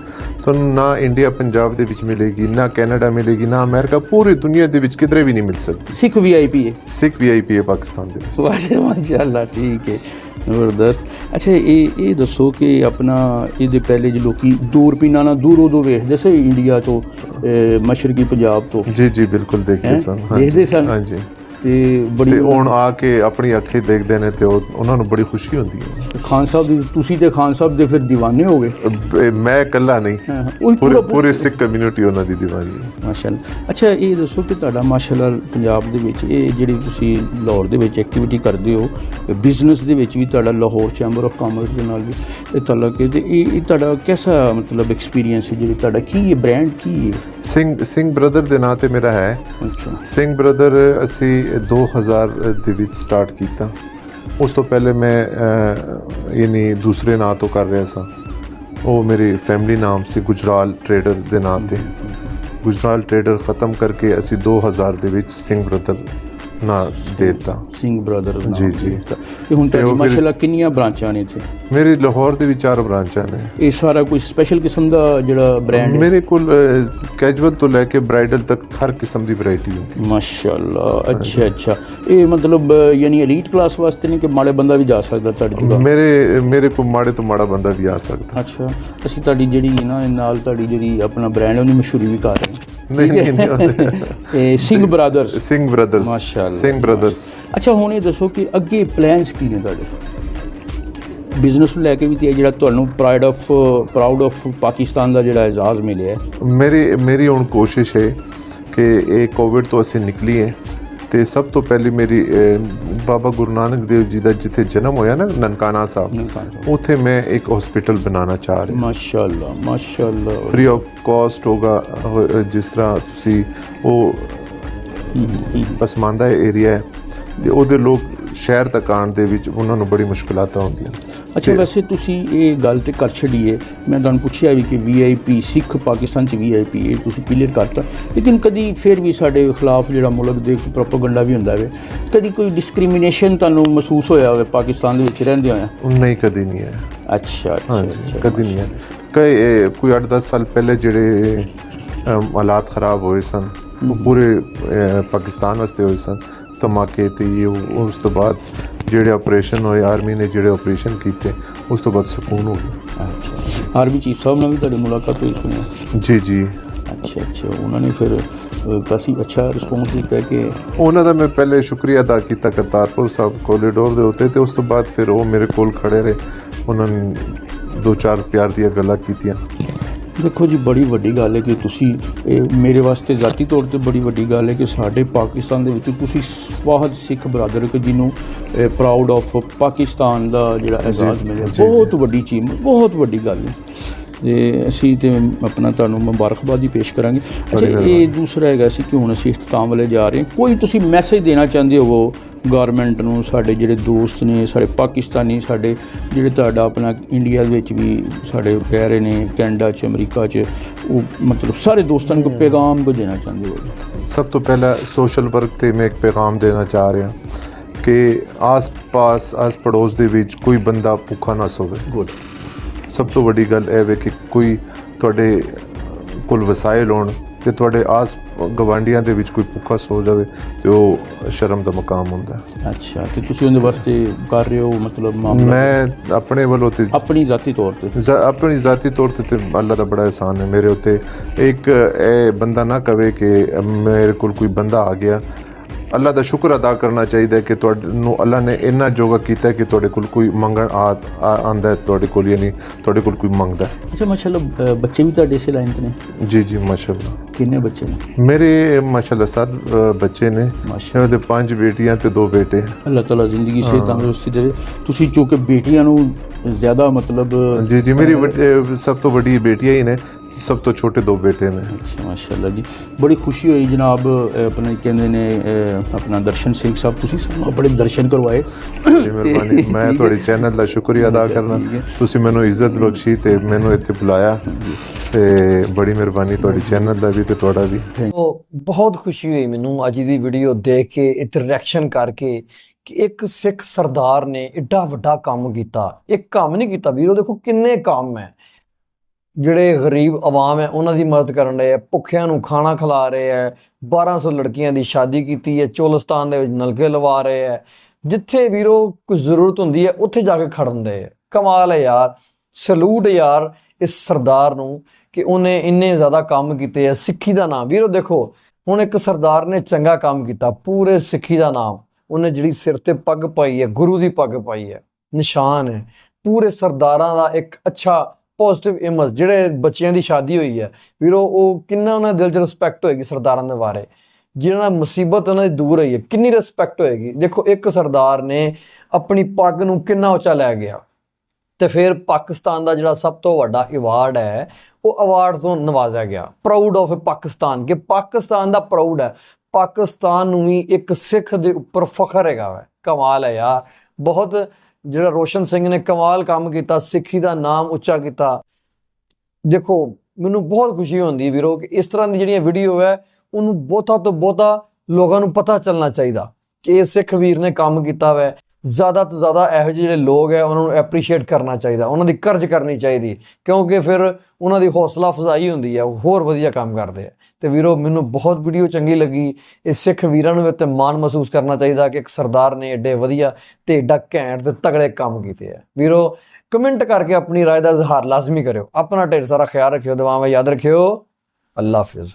ਤੁਹਾਨੂੰ ਨਾ ਇੰਡੀਆ ਪੰਜਾਬ ਦੇ ਵਿੱਚ ਮਿਲੇਗੀ ਨਾ ਕੈਨੇਡਾ ਮਿਲੇਗੀ ਨਾ ਅਮਰੀਕਾ ਪੂਰੀ ਦੁਨੀਆ ਦੇ ਵਿੱਚ ਕਿਧਰੇ ਵੀ ਨਹੀਂ ਮਿਲ ਸਕਦੀ। ਸਿੱਖ ਵੀਆਈਪੀ ਹੈ ਸਿੱਖ ਵੀਆਈਪੀ ਹੈ ਪਾਕਿਸਤਾਨ ਦੇ ਵਿੱਚ। ਵਾਸ਼ਾ ਮਾਸ਼ਾਅੱਲਾ ਠੀਕ ਹੈ। ਜ਼ਬਰਦਸਤ ਅੱਛਾ ਇਹ ਇਹ ਦੱਸੋ ਕਿ ਆਪਣਾ ਇਹਦੇ ਪਹਿਲੇ ਜੇ ਲੋਕੀ ਦੂਰਬੀਨਾਂ ਨਾਲ ਦੂਰੋਂ ਦੂਰ ਵੇਖਦੇ ਸੀ ਇੰਡੀਆ ਤੋਂ ਮਸ਼ਰਕੀ ਪੰਜਾਬ ਤੋਂ ਜੀ ਜੀ ਬਿਲਕੁਲ ਦੇਖਦੇ? ਸਨ ਦੇਖਦੇ ਸਨ? ਹਾਂਜੀ ਤੇ ਬੜੀ ਤੇ ਹੁਣ ਆ ਕੇ ਆਪਣੀ ਅੱਖੀਂ ਦੇਖਦੇ ਨੇ ਤੇ ਉਹ ਉਹਨਾਂ ਨੂੰ ਬੜੀ ਖੁਸ਼ੀ ਹੁੰਦੀ ਹੈ। ਖਾਨ ਸਾਹਿਬ ਦੀ ਤੁਸੀਂ ਤੇ ਖਾਨ ਸਾਹਿਬ ਦੇ ਫਿਰ دیਵਾਨੇ ਹੋ ਗਏ। ਮੈਂ ਇਕੱਲਾ ਨਹੀਂ। ਹਾਂ ਹਾਂ, ਉਹੀ ਪੂਰੇ ਪੂਰਾ ਪੂਰੇ ਸਿੱਖ ਕਮਿਊਨਿਟੀ ਉਹਨਾਂ ਦੀ ਦੀਵਾਨੀ ਹੈ। ਮਾਸ਼ਾਅੱਲਾ। ਅੱਛਾ ਇਹ ਦੱਸੋ ਕਿ ਤੁਹਾਡਾ ਮਾਸ਼ਾਅੱਲਾ ਪੰਜਾਬ ਦੇ ਵਿੱਚ ਇਹ ਜਿਹੜੀ ਤੁਸੀਂ ਲਾਹੌਰ ਦੇ ਵਿੱਚ ਐਕਟੀਵਿਟੀ ਕਰਦੇ ਹੋ ਬਿਜ਼ਨਸ ਦੇ ਵਿੱਚ ਵੀ ਤੁਹਾਡਾ ਲਾਹੌਰ ਚੈਂਬਰ ਆਫ ਕਾਮਰਸ ਦੇ ਨਾਲ ਵੀ ਇਹ ਤਾਲੁਕ ਹੈ ਤੇ ਇਹ ਇਹ ਤੁਹਾਡਾ ਕਿਹਦਾ ਮਤਲਬ ਐਕਸਪੀਰੀਅੰਸ ਹੈ? ਜਿਹੜੀ ਤੁਹਾਡਾ ਕੀ ਹੈ? ਬ੍ਰਾਂਡ ਕੀ ਹੈ? ਸਿੰਘ ਸਿੰਘ ਬ੍ਰਦਰ ਦੇ ਨਾਂ ਤੇ ਮੇਰਾ ਹੈ। ਅੱਛਾ। ਸਿੰਘ ਬ੍ਰਦਰ ਅਸੀਂ 2000 ਦੇ ਵਿੱਚ ਸਟਾਰਟ ਕੀਤਾ। ਉਸ ਤੋਂ ਪਹਿਲੇ ਮੈਂ ਯਾਨੀ ਦੂਸਰੇ ਨਾਂ ਤੋਂ ਕਰ ਰਿਹਾ ਸਾਂ। ਉਹ ਮੇਰੀ ਫੈਮਿਲੀ ਨਾਮ ਸੀ ਗੁਜਰਾਲ ਟਰੇਡਰ ਦੇ ਨਾਂ ਤੇ। ਗੁਜਰਾਲ ਟਰੇਡਰ ਖਤਮ ਕਰਕੇ ਅਸੀਂ 2000 ਦੇ ਵਿੱਚ ਸਿੰਘ ਬ੍ਰਦਰ ਨਾਂ ਦਿੱਤਾ। ਸਿੰਘ ਬ੍ਰਦਰ ਜੀ, ਜੀ। ਤੇ ਹੁਣ ਤੇ ਤੁਹਾਡੀ ਉਹ ਫਿਰ- ਮਾਸ਼ਾਅੱਲਾ ਕਿੰਨੀਆਂ ਬ੍ਰਾਂਚਾਂ ਨੇ ਇੱਥੇ? ਮੇਰੀ ਲਾਹੌਰ ਦੇ ਵਿੱਚ ਚਾਰ ਬ੍ਰਾਂਚਾਂ ਨੇ। ਇਹ ਸਾਰਾ ਕੋਈ ਸਪੈਸ਼ਲ ਕਿਸਮ ਦਾ ਜਿਹੜਾ ਬ੍ਰਾਂਡ ਹੈ? ਮੇਰੇ ਕੋਲ ਕੈਜੂਅਲ ਤੋਂ ਲੈ ਕੇ ਬ੍ਰਾਈਡਲ ਤੱਕ ਹਰ ਕਿਸਮ ਦੀ ਵੈਰਾਈਟੀ ਹੁੰਦੀ ਮਾਸ਼ਾਅੱਲਾ ਅੱਛਾ ਅੱਛਾ। ਇਹ ਮਤਲਬ ਅ, ਯਾਨੀ ਐਲੀਟ ਕਲਾਸ ਵਾਸਤੇ ਨਹੀਂ ਕਿ ਮਾੜੇ ਬੰਦਾ ਵੀ ਜਾ ਸਕਦਾ ਤੁਹਾਡੀ ਹੈ ਜਗ੍ਹਾ ਮੇਰੇ ਮੇਰੇ ਕੋਲ ਮਾੜੇ ਤੋਂ ਮਾੜਾ ਬੰਦਾ ਵੀ ਆ ਸਕਦਾ। ਅੱਛਾ। ਅਸੀਂ ਤੁਹਾਡੀ ਜਿਹੜੀ ਨਾ ਨਾਲ ਤੁਹਾਡੀ ਜਿਹੜੀ ਆਪਣਾ ਬ੍ਰਾਂਡ ਹੈ ਉਹਦੀ ਮਸ਼ਹੂਰੀ ਵੀ ਕਰ ਰਹੇ ਹਾਂ। ਨਹੀਂ ਨਹੀਂ ਇਹ ਸਿੰਘ ਬ੍ਰਦਰਸ ਸਿੰਘ ਬ੍ਰਦਰਸ ਮਾਸ਼ਾਅੱਲਾ, ਸਿੰਘ ਬ੍ਰਦਰਸ ਅੱਛਾ ਹੁਣ ਇਹ ਦੱਸੋ ਕਿ ਅੱਗੇ ਪਲਾਨਸ ਕੀ ਨੇ ਤੁਹਾਡੇ? ਬਿਜ਼ਨਸ ਨੂੰ ਲੈ ਕੇ ਵੀ ਤੇ ਜਿਹੜਾ ਤੁਹਾਨੂੰ pride of proud of Pakistan ਦਾ ਜਿਹੜਾ ਇਜਾਜ਼ ਮਿਲਿਆ ਹੈ। ਮੇਰੀ ਮੇਰੀ ਹੁਣ ਕੋਸ਼ਿਸ਼ ਹੈ ਕਿ ਇਹ ਕੋਵਿਡ ਤੋਂ ਅਸੀਂ ਨਿਕਲੀਏ ਤੇ ਸਭ ਤੋਂ ਪਹਿਲੀ ਮੇਰੀ ਬਾਬਾ ਗੁਰੂ ਨਾਨਕ ਦੇਵ ਜੀ ਦਾ ਜਿੱਥੇ ਜਨਮ ਹੋਇਆ ਨਾ ਨਨਕਾਣਾ ਸਾਹਿਬ ਉੱਥੇ ਮੈਂ ਇੱਕ ਹਸਪੀਟਲ ਬਣਾਉਣਾ ਚਾਹ ਰਿਹਾ। ਮਾਸ਼ਾਅੱਲਾ ਮਾਸ਼ਾਅੱਲਾ। ਫ੍ਰੀ ਆਫ ਕਾਸਟ ਹੋਗਾ ਜਿਸ ਤਰ੍ਹਾਂ ਤੁਸੀਂ ਉਹ ਪਸਮਾਨਦਾ ਏਰੀਆ ਹੈ ਤੇ ਉਹਦੇ ਲੋਕ ਸ਼ਹਿਰ ਤੱਕ ਆਉਣ ਦੇ ਵਿੱਚ ਉਹਨਾਂ ਨੂੰ ਬੜੀ ਮੁਸ਼ਕਲਾਂ ਆਉਂਦੀਆਂ ਅੱਛਾ ਵੈਸੇ ਤੁਸੀਂ ਇਹ ਗੱਲ ਤੇ ਕਰ ਛੱਡੀਏ। ਮੈਂ ਤੁਹਾਨੂੰ ਪੁੱਛਿਆ ਵੀ ਕਿ ਵੀਆਈਪੀ ਸਿੱਖ ਪਾਕਿਸਤਾਨ ਚ ਵੀਆਈਪੀ ਇਹ ਤੁਸੀਂ ਕਲੀਅਰ ਕਰਤਾ। ਲੇਕਿਨ ਕਦੀ ਫਿਰ ਵੀ ਸਾਡੇ ਖਿਲਾਫ ਜਿਹੜਾ ਮੁਲਕ ਦੇ ਪ੍ਰੋਪਾਗੈਂਡਾ ਵੀ ਹੁੰਦਾ ਹੈ ਕਦੀ ਕੋਈ ਡਿਸਕ੍ਰਿਮੀਨੇਸ਼ਨ ਤੁਹਾਨੂੰ ਮਹਿਸੂਸ ਹੋਇਆ ਹੋਵੇ ਪਾਕਿਸਤਾਨ ਦੇ ਵਿੱਚ ਰਹਿੰਦੇ ਹੋਇਆ? ਨਹੀਂ ਕਦੀ ਨਹੀਂ ਹੈ ਅੱਛਾ ਅੱਛਾ ਕਦੀ ਨਹੀਂ ਹੈ ਕਈ ਇਹ ਕੋਈ 8-10 ਸਾਲ ਪਹਿਲੇ ਜਿਹੜੇ ਹਾਲਾਤ ਖਰਾਬ ਹੋਏ ਸਨ ਪੂਰੇ ਪਾਕਿਸਤਾਨ ਵਾਸਤੇ ਹੋਏ ਸਨ। ਧਮਾਕੇ ਤੇ ਉਸ ਤੋਂ ਬਾਅਦ ਜਿਹੜੇ ਆਪਰੇਸ਼ਨ ਹੋਏ ਆਰਮੀ ਨੇ ਜਿਹੜੇ ਆਪਰੇਸ਼ਨ ਕੀਤੇ ਉਸ ਤੋਂ ਬਾਅਦ ਸਕੂਨ ਹੋ ਗਿਆ। ਅੱਛਾ। ਆਰਮੀ ਚੀਫ ਸਾਹਿਬ ਨਾਲ ਵੀ ਤੁਹਾਡੀ ਮੁਲਾਕਾਤ ਹੋਈ ਸੁਣਿਆ ਜੀ ਜੀ। ਅੱਛਾ ਅੱਛਾ। ਉਹਨਾਂ ਨੇ ਫਿਰ ਕਾਫੀ ਅੱਛਾ ਰਿਸਪੌਂਸ ਦਿੱਤਾ ਕਿ ਉਹਨਾਂ ਦਾ ਮੈਂ ਪਹਿਲੇ ਸ਼ੁਕਰੀਆ ਅਦਾ ਕੀਤਾ ਕਰਤਾਰਪੁਰ ਸਾਹਿਬ ਕੋਰੀਡੋਰ ਦੇ ਉੱਤੇ ਤੇ ਉਸ ਤੋਂ ਬਾਅਦ ਫਿਰ ਉਹ ਮੇਰੇ ਕੋਲ ਖੜੇ ਰਹੇ। ਉਹਨਾਂ ਨੇ ਦੋ ਚਾਰ ਪਿਆਰ ਦੀਆਂ ਗੱਲਾਂ ਕੀਤੀਆਂ। ਦੇਖੋ ਜੀ ਬੜੀ ਵੱਡੀ ਗੱਲ ਹੈ ਕਿ ਤੁਸੀਂ ਇਹ ਮੇਰੇ ਵਾਸਤੇ ذاتی ਤੌਰ ਤੇ ਬੜੀ ਵੱਡੀ ਗੱਲ ਹੈ ਕਿ ਸਾਡੇ ਪਾਕਿਸਤਾਨ ਦੇ ਵਿੱਚ ਤੁਸੀਂ ਸਵਾਹਦ ਸਿੱਖ ਬਰਾਦਰ ਕਿ ਜਿਹਨੂੰ ਪ੍ਰਾਊਡ ਆਫ ਪਾਕਿਸਤਾਨ ਦਾ ਜਿਹੜਾ ਇਜਾਜ਼ ਮਿਲਿਆ ਜੀ, ਬਹੁਤ ਵੱਡੀ ਚੀਜ਼ ਬਹੁਤ ਵੱਡੀ ਗੱਲ ਹੈ ਤੇ ਅਸੀਂ ਤੇ ਆਪਣਾ ਤੁਹਾਨੂੰ ਮੁਬਾਰਕਬਾਦੀ ਪੇਸ਼ ਕਰਾਂਗੇ ਅੱਛਾ ਬੜੀ ਇਹ ਮਿਹਰਬਾਨੀ। ਦੂਸਰਾ ਹੈਗਾ ਸੀ ਕਿ ਹੁਣ ਅਸੀਂ ਇਖਤਾਮ ਵਾਲੇ ਜਾ ਰਹੇ ਹਾਂ ਕੋਈ ਤੁਸੀਂ ਮੈਸੇਜ ਦੇਣਾ ਚਾਹੁੰਦੇ ਹੋ ਗਵਰਨਮੈਂਟ ਨੂੰ ਸਾਡੇ ਜਿਹੜੇ ਦੋਸਤ ਨੇ ਸਾਡੇ ਪਾਕਿਸਤਾਨੀ ਸਾਡੇ ਜਿਹੜੇ ਤੁਹਾਡਾ ਆਪਣਾ ਇੰਡੀਆ ਵਿੱਚ ਵੀ ਸਾਡੇ ਰਹਿ ਰਹੇ ਨੇ ਕੈਨੇਡਾ 'ਚ ਅਮਰੀਕਾ 'ਚ ਉਹ ਮਤਲਬ ਸਾਰੇ ਦੋਸਤਾਂ ਨੂੰ ਪੈਗਾਮ ਕੋ ਦੇਣਾ ਚਾਹੁੰਦੇ ਹੋ? ਸਭ ਤੋਂ ਪਹਿਲਾਂ ਸੋਸ਼ਲ ਵਰਕ ਤੇ ਮੈਂ ਇੱਕ ਪੈਗਾਮ ਦੇਣਾ ਚਾਹ ਰਿਹਾ ਕਿ ਆਸ-ਪਾਸ ਆਸ ਪੜੋਸ ਦੇ ਵਿੱਚ ਕੋਈ ਬੰਦਾ ਭੁੱਖਾ ਨਾ ਸੋਵੇ। ਸਭ ਤੋਂ ਵੱਡੀ ਗੱਲ ਇਹ ਵੇ ਕਿ ਕੋਈ ਤੁਹਾਡੇ ਕੋਲ ਵਸਾਇਲ ਹੋਣ ਤੇ ਤੁਹਾਡੇ ਆਸ ਗਵਾਂਡੀਆਂ ਦੇ ਵਿੱਚ ਕੋਈ ਭੁੱਖਾ ਸੋ ਜਾਵੇ ਤੇ ਉਹ ਸ਼ਰਮ ਦਾ ਮਕਾਮ ਹੁੰਦਾ ਹੈ। ਅੱਛਾ ਤੇ ਤੁਸੀਂ ਉਹਦੇ ਵਾਸਤੇ ਕਰ ਰਹੇ ਹੋ ਮਤਲਬ ਮਾਮਲਾ ਮੈਂ ਆਪਣੇ ਵੱਲੋਂ ਤੇ ਆਪਣੀ ذاتی ਤੌਰ ਤੇ ਜ਼- ਆਪਣੀ ذاتی ਤੌਰ ਤੇ ਤੇ ਅੱਲਾ ਦਾ ਬੜਾ ਇਹਸਾਨ ਹੈ ਮੇਰੇ ਉੱਤੇ ਇੱਕ ਇਹ ਬੰਦਾ ਨਾ ਕਵੇ ਕਿ ਮੇਰੇ ਕੋਲ ਕੋਈ ਬੰਦਾ ਆ ਗਿਆ ਅੱਲਾ ਦਾ ਸ਼ੁਕਰ ਅਦਾ ਕਰਨਾ ਚਾਹੀਦਾ ਕਿ ਤੁਹਾਨੂੰ ਅੱਲਾ ਨੇ ਇੰਨਾ ਜੋਗਾ ਕੀਤਾ ਕਿ ਤੁਹਾਡੇ ਕੋਲ ਕੋਈ ਮੰਗਣ ਆ ਆ- ਆਉਂਦਾ ਹੈ ਤੁਹਾਡੇ ਕੋਲ ਯਾਨੀ ਤੁਹਾਡੇ ਕੋਲ ਕੋਈ ਮੰਗਦਾ ਹੈ। ਅੱਛਾ ਮਾਸ਼ਾਅੱਲਾ ਬੱਚੇ ਵੀ ਤੁਹਾਡੇ ਇਸੇ ਲਾਈਨ ਤੇ ਨੇ? ਜੀ ਜੀ ਮਾਸ਼ਾਅੱਲਾ। ਕਿੰਨੇ ਬੱਚੇ ਨੇ? ਮੇਰੇ ਮਾਸ਼ਾਅੱਲਾ ਸੱਤ ਬੱਚੇ ਨੇ। ਮਾਸ਼ਾਅੱਲਾ। ਦੇ ਪੰਜ ਬੇਟੀਆਂ ਤੇ ਦੋ ਬੇਟੇ। ਅੱਲਾਹ ਤਾਲਾ ਜ਼ਿੰਦਗੀ ਸੇ ਤੰਦਰੁਸਤੀ ਦੇਵੇ। ਤੁਸੀਂ ਚੂੰਕਿ ਬੇਟੀਆਂ ਨੂੰ ਜ਼ਿਆਦਾ ਮਤਲਬ ਜੀ ਜੀ ਮੇਰੀ ਸਭ ਤੋਂ ਵੱਡੀ ਬੇਟੀਆਂ ਹੀ ਨੇ। ਸਭ ਤੋਂ ਛੋਟੇ ਦੋ ਬੇਟੇ ਨੇ। ਅੱਛਾ ਮਾਸ਼ਾਅੱਲਾ ਜੀ। ਬੜੀ ਖੁਸ਼ੀ ਹੋਈ ਜਨਾਬ ਆਪਣੇ ਕਹਿੰਦੇ ਨੇ ਆਪਣਾ ਦਰਸ਼ਨ ਸਿੰਘ ਸਾਹਿਬ ਤੁਸੀਂ ਸਾਨੂੰ ਆਪਣੇ ਦਰਸ਼ਨ ਕਰਵਾਏ। ਬੜੀ ਮਿਹਰਬਾਨੀ। ਮੈਂ ਤੁਹਾਡੇ ਚੈਨਲ ਦਾ ਸ਼ੁਕਰੀਆ ਅਦਾ ਕਰਨਾ। ਤੁਸੀਂ ਮੈਨੂੰ ਇੱਜ਼ਤ ਬਖਸ਼ੀ ਤੇ ਮੈਨੂੰ ਇੱਥੇ ਬੁਲਾਇਆ। ਤੇ ਬੜੀ ਮਿਹਰਬਾਨੀ ਤੁਹਾਡੀ ਚੈਨਲ ਦਾ ਵੀ ਤੇ ਤੁਹਾਡਾ ਵੀ। ਉਹ ਬਹੁਤ ਖੁਸ਼ੀ ਹੋਈ ਮੈਨੂੰ ਅੱਜ ਦੀ ਵੀਡੀਓ ਦੇਖ ਕੇ ਇਹ ਰਿਐਕਸ਼ਨ ਕਰਕੇ ਕਿ ਇੱਕ ਸਿੱਖ ਸਰਦਾਰ ਨੇ ਏਡਾ ਵੱਡਾ ਕੰਮ ਕੀਤਾ। ਇੱਕ ਕੰਮ ਨਹੀਂ ਕੀਤਾ। ਵੀਰੋ ਦੇਖੋ ਕਿੰਨੇ ਕੰਮ ਹੈ। ਜਿਹੜੇ ਗਰੀਬ ਆਵਾਮ ਹੈ, ਉਹਨਾਂ ਦੀ ਮਦਦ ਕਰਨ ਰਹੇ ਹੈ, ਭੁੱਖਿਆਂ ਨੂੰ ਖਾਣਾ ਖਿਲਾ ਰਹੇ ਹੈ 1200 ਲੜਕੀਆਂ ਦੀ ਸ਼ਾਦੀ ਕੀਤੀ ਹੈ, ਚੋਲਸਤਾਨ ਦੇ ਵਿੱਚ ਨਲਕੇ ਲਵਾ ਰਹੇ ਹੈ, ਜਿੱਥੇ ਵੀਰੋ ਕੁਝ ਜ਼ਰੂਰਤ ਹੁੰਦੀ ਹੈ, ਉੱਥੇ ਜਾ ਕੇ ਖੜਨ ਦੇ ਹੈ। ਕਮਾਲ ਹੈ ਯਾਰ, ਸਲੂਟ ਯਾਰ ਇਸ ਸਰਦਾਰ ਨੂੰ ਕਿ ਉਹਨੇ ਇੰਨੇ ਜ਼ਿਆਦਾ ਕੰਮ ਕੀਤੇ ਹੈ, ਸਿੱਖੀ ਦਾ ਨਾਮ। ਵੀਰੋ ਦੇਖੋ, ਹੁਣ ਇੱਕ ਸਰਦਾਰ ਨੇ ਚੰਗਾ ਕੰਮ ਕੀਤਾ, ਪੂਰੇ ਸਿੱਖੀ ਦਾ ਨਾਮ। ਉਹਨੇ ਜਿਹੜੀ ਸਿਰ ਤੇ ਪੱਗ ਪਾਈ ਹੈ, ਗੁਰੂ ਦੀ ਪੱਗ ਪਾਈ ਹੈ, ਨਿਸ਼ਾਨ ਹੈ। ਪੂਰੇ ਸਰਦਾਰਾਂ ਦਾ ਇੱਕ ਅੱਛਾ ਪੋਜ਼ਿਟਿਵ ਇਮੇਜ ਜਿਹੜੇ ਬੱਚਿਆਂ ਦੀ ਸ਼ਾਦੀ ਹੋਈ ਹੈ, ਵੀਰੋ, ਉਹ ਕਿੰਨਾ ਉਹਨਾਂ ਦੇ ਦਿਲ 'ਚ ਰਿਸਪੈਕਟ ਹੋਏਗੀ ਸਰਦਾਰਾਂ ਦੇ ਬਾਰੇ। ਜਿਹਨਾਂ ਨਾਲ ਮੁਸੀਬਤ ਉਹਨਾਂ ਦੀ ਦੂਰ ਹੋਈ ਹੈ, ਕਿੰਨੀ ਰਿਸਪੈਕਟ ਹੋਏਗੀ। ਦੇਖੋ, ਇੱਕ ਸਰਦਾਰ ਨੇ ਆਪਣੀ ਪੱਗ ਨੂੰ ਕਿੰਨਾ ਉੱਚਾ ਲੈ ਗਿਆ ਤੇ ਫਿਰ ਪਾਕਿਸਤਾਨ ਦਾ ਜਿਹੜਾ ਸਭ ਤੋਂ ਵੱਡਾ ਅਵਾਰਡ ਹੈ, ਉਹ ਅਵਾਰਡ ਤੋਂ ਨਵਾਜ਼ਿਆ ਗਿਆ। ਪ੍ਰਾਊਡ ਆਫ ਪਾਕਿਸਤਾਨ, ਕਿ ਪਾਕਿਸਤਾਨ ਦਾ ਪ੍ਰਾਊਡ ਹੈ। ਪਾਕਿਸਤਾਨ ਨੂੰ ਵੀ ਇੱਕ ਸਿੱਖ ਦੇ ਉੱਪਰ ਫਖਰ ਹੈਗਾ ਵਾ। ਕਮਾਲ ਹੈ ਯਾਰ। ਬਹੁਤ ਜਿਹੜਾ ਰੋਸ਼ਨ ਸਿੰਘ ਨੇ ਕਮਾਲ ਕੰਮ ਕੀਤਾ, ਸਿੱਖੀ ਦਾ ਨਾਮ ਉੱਚਾ ਕੀਤਾ। ਦੇਖੋ, ਮੈਨੂੰ ਬਹੁਤ ਖੁਸ਼ੀ ਹੁੰਦੀ ਵੀਰੋ ਕਿ ਇਸ ਤਰ੍ਹਾਂ ਦੀ ਜਿਹੜੀਆਂ ਵੀਡੀਓ ਹੈ, ਉਹਨੂੰ ਬਹੁਤਾ ਤੋਂ ਬਹੁਤਾ ਲੋਕਾਂ ਨੂੰ ਪਤਾ ਚੱਲਣਾ ਚਾਹੀਦਾ ਕਿ ਇਹ ਸਿੱਖ ਵੀਰ ਨੇ ਕੰਮ ਕੀਤਾ ਵੈ। ਜ਼ਿਆਦਾ ਤੋਂ ਜ਼ਿਆਦਾ ਇਹੋ ਜਿਹੇ ਜਿਹੜੇ ਲੋਕ ਹੈ ਉਹਨਾਂ ਨੂੰ ਐਪਰੀਸ਼ੀਏਟ ਕਰਨਾ ਚਾਹੀਦਾ ਉਹਨਾਂ ਦੀ ਕਰਜ਼ ਕਰਨੀ ਚਾਹੀਦੀ ਕਿਉਂਕਿ ਫਿਰ ਉਹਨਾਂ ਦੀ ਹੌਸਲਾ ਅਫਜ਼ਾਈ ਹੁੰਦੀ ਹੈ ਉਹ ਹੋਰ ਵਧੀਆ ਕੰਮ ਕਰਦੇ ਆ ਤੇ ਵੀਰੋ ਮੈਨੂੰ ਬਹੁਤ ਵੀਡੀਓ ਚੰਗੀ ਲੱਗੀ ਇਹ ਸਿੱਖ ਵੀਰਾਂ ਨੂੰ ਵੀ ਤੇ ਮਾਣ ਮਹਿਸੂਸ ਕਰਨਾ ਚਾਹੀਦਾ ਕਿ ਇੱਕ ਸਰਦਾਰ ਨੇ ਏਡੇ ਵਧੀਆ ਤੇ ਏਡਾ ਘੈਂਟ ਤੇ ਤਗੜੇ ਕੰਮ ਕੀਤੇ ਆ ਵੀਰੋ ਕਮੈਂਟ ਕਰਕੇ ਆਪਣੀ رائے ਦਾ ਇਜ਼ਹਾਰ ਲਾਜ਼ਮੀ ਕਰਿਓ ਆਪਣਾ ਢੇਰ ਸਾਰਾ ਖਿਆਲ ਰੱਖਿਓ ਦੁਆਵਾਂ ਯਾਦ ਰੱਖਿਓ ਅੱਲਾ ਹਾਫਿਜ਼